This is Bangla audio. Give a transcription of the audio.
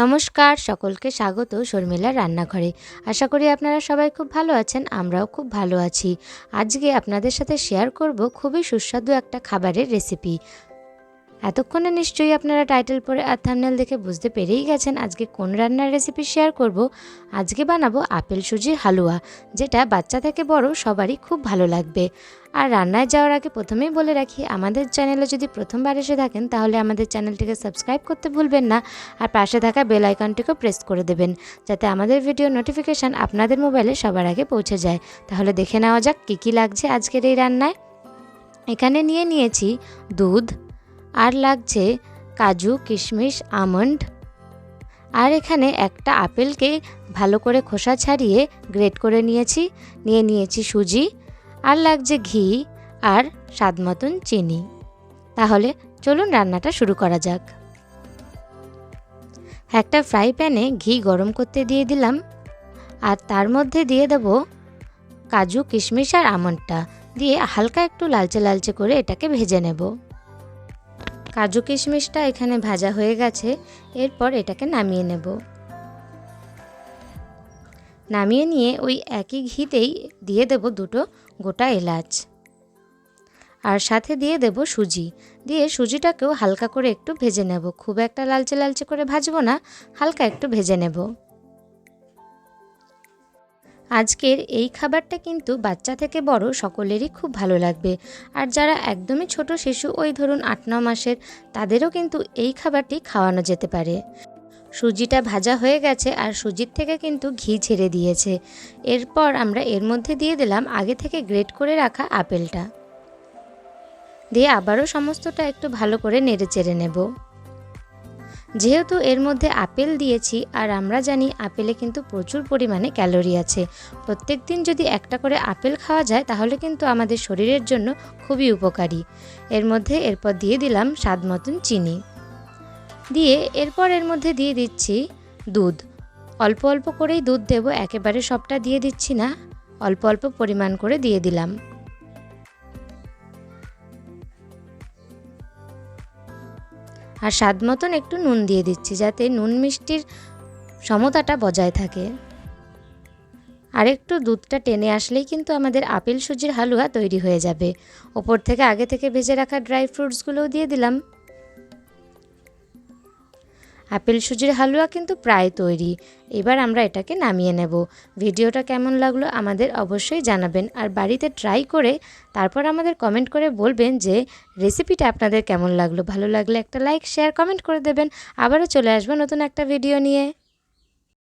নমস্কার, সকলকে স্বাগত শর্মিলার রান্নাঘরে। আশা করি আপনারা সবাই খুব ভালো আছেন, আমরাও খুব ভালো আছি। আজকে আপনাদের সাথে শেয়ার করব খুবই সুস্বাদু একটা খাবারের রেসিপি এতক্ষণে নিশ্চয়ই আপনারা টাইটেল পরে আর থামনেল দেখে বুঝতে পেরেই গেছেন আজকে কোন রান্নার রেসিপি শেয়ার করব। আজকে বানাবো আপেল সুজির হালুয়া, যেটা বাচ্চা থেকে বড় সবারই খুব ভালো লাগবে। আর রান্নায় যাওয়ার আগে প্রথমেই বলে রাখি, আমাদের চ্যানেলে যদি প্রথমবার এসে থাকেন, তাহলে আমাদের চ্যানেলটিকে সাবস্ক্রাইব করতে ভুলবেন না। আর পাশে থাকা বেল আইকনটিকেও প্রেস করে দেবেন, যাতে আমাদের ভিডিও নোটিফিকেশান আপনাদের মোবাইলে সবার আগে পৌঁছে যায়। তাহলে দেখে নেওয়া যাক কী কী লাগছে আজকের এই রান্নায়। এখানে নিয়ে নিয়েছি দুধ আর লাগছে কাজু, কিশমিশ, আমন্ড। আর এখানে একটা আপেলকে ভালো করে খোসা ছাড়িয়ে গ্রেট করে নিয়েছি। নিয়ে নিয়েছি সুজি, আর লাগছে ঘি আর স্বাদ মতন চিনি। তাহলে চলুন রান্নাটা শুরু করা যাক। একটা ফ্রাই প্যানে ঘি গরম করতে দিয়ে দিলাম। আর তার মধ্যে দিয়ে দেব কাজু, কিশমিশ আর আমন্ডটা। দিয়ে হালকা একটু লালচে লালচে করে এটাকে ভেজে নেব। কাজু কিশমিশটা এখানে ভাজা হয়ে গেছে, এরপর এটাকে নামিয়ে নেব। নামিয়ে নিয়ে ওই একই ঘিতেই দিয়ে দেব দুটো গোটা এলাচ। আর সাথে দিয়ে দেব সুজি। দিয়ে সুজিটাকেও হালকা করে একটু ভেজে নেব। খুব একটা লালচে লালচে করে ভাজবো না, হালকা একটু ভেজে নেব। আজকের এই খাবারটা কিন্তু বাচ্চা থেকে বড় সকলেরই খুব ভালো লাগবে। আর যারা একদমই ছোট শিশু, ওই ধরুন আট, ন মাসের, তাদেরও কিন্তু এই খাবারটি খাওয়ানো যেতে পারে। সুজিটা ভাজা হয়ে গেছে আর সুজির থেকে কিন্তু ঘি ছেড়ে দিয়েছে। এরপর আমরা এর মধ্যে দিয়ে দিলাম আগে থেকে গ্রেট করে রাখা আপেলটা। দিয়ে আবারও সমস্তটা একটু ভালো করে নেড়ে চেড়ে নেব। যেহেতু এর মধ্যে আপেল দিয়েছি, আর আমরা জানি আপেলে কিন্তু প্রচুর পরিমাণে ক্যালোরি আছে। প্রত্যেক দিন যদি একটা করে আপেল খাওয়া যায়, তাহলে কিন্তু আমাদের শরীরের জন্য খুবই উপকারী। এর মধ্যে এরপর দিয়ে দিলাম স্বাদ মতন চিনি। দিয়ে এরপর এর মধ্যে দিয়ে দিচ্ছি দুধ। অল্প অল্প করেই দুধ দেব, একেবারে সবটা দিয়ে দিচ্ছি না। অল্প অল্প পরিমাণ করে দিয়ে দিলাম। আর স্বাদ মতন একটু নুন দিয়ে দিচ্ছি যাতে নুন মিষ্টির সমতাটা বজায় থাকে। আর একটু দুধটা টেনে আসলেই কিন্তু আমাদের আপেল সুজির হালুয়া তৈরি হয়ে যাবে। ওপর থেকে আগে থেকে ভেজে রাখা ড্রাই ফ্রুটসগুলোও দিয়ে দিলাম। আপেল সুজির হালুয়া কিন্তু প্রায় তৈরি। এবার আমরা এটাকে নামিয়ে নেব। ভিডিওটা কেমন লাগল আমাদের অবশ্যই জানাবেন। আর বাড়িতে ট্রাই করে তারপর আমাদের কমেন্ট করে বলবেন যে রেসিপিটা আপনাদের কেমন লাগল। ভালো লাগলে একটা লাইক শেয়ার কমেন্ট করে দেবেন। আবারও চলে আসব নতুন একটা ভিডিও নিয়ে।